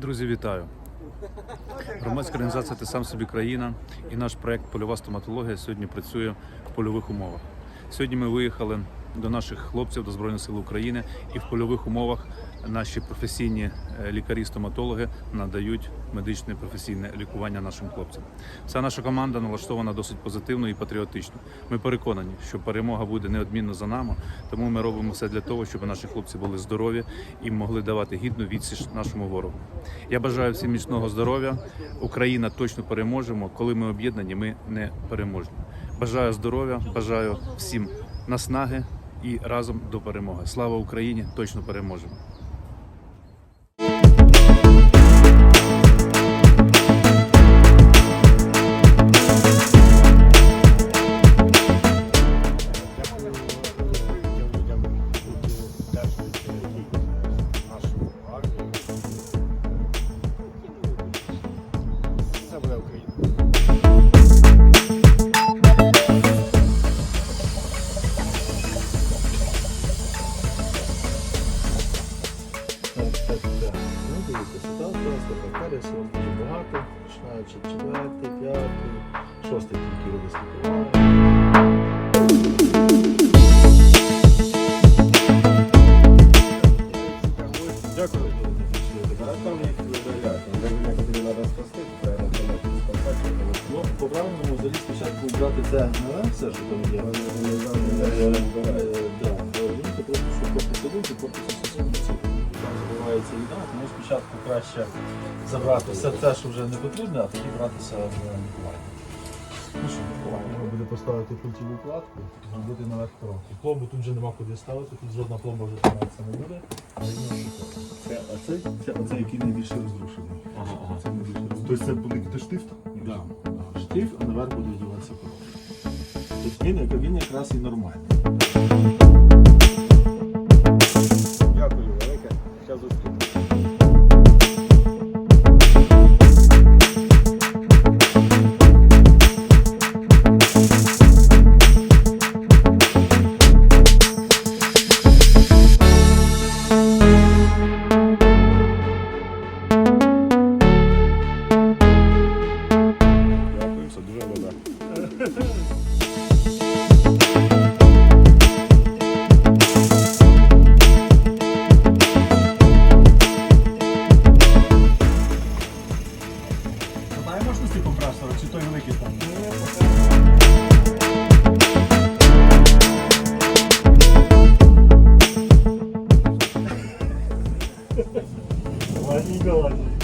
Друзі, вітаю! Громадська організація Ти сам собі країна і наш проект Польова стоматологія сьогодні працює в польових умовах. Сьогодні ми виїхали до наших хлопців до Збройних сил України, і в польових умовах наші професійні е, лікарі-стоматологи надають медичне професійне лікування нашим хлопцям. Вся наша команда налаштована досить позитивно і патріотично. Ми переконані, що перемога буде неодмінно за нами, тому ми робимо все для того, щоб наші хлопці були здорові і могли давати гідну відсіч нашому ворогу. Я бажаю всім міцного здоров'я. Україна точно переможемо. Коли ми об'єднані, ми не переможні. Бажаю здоров'я, бажаю всім наснаги і разом до перемоги. Слава Україні! Точно переможемо! Дивіться, ситуація просто вас дуже багато, починаючи четвертий, п'ятий, шостий тільки слідкували. Дякую. Ну, по правильному взагалі спочатку брати це все, що там є. Просто що по посадити, по забувається їда, тому спочатку краще забрати все те, що вже не потрібно, а тоді братися за лікування. Ну що, треба буде поставити культіву кладку, зробити наверх коробку. Пломбу тут вже нема куди ставити, тут жодна пломба вже триматися не буде. А він це, це, це, який найбільше розрушений. Це найбільше розрушений. Тобто це буде штифт? Так. Штифт, а наверх буде вдіватися коробка. Тобто він якраз і нормальний. Why are you?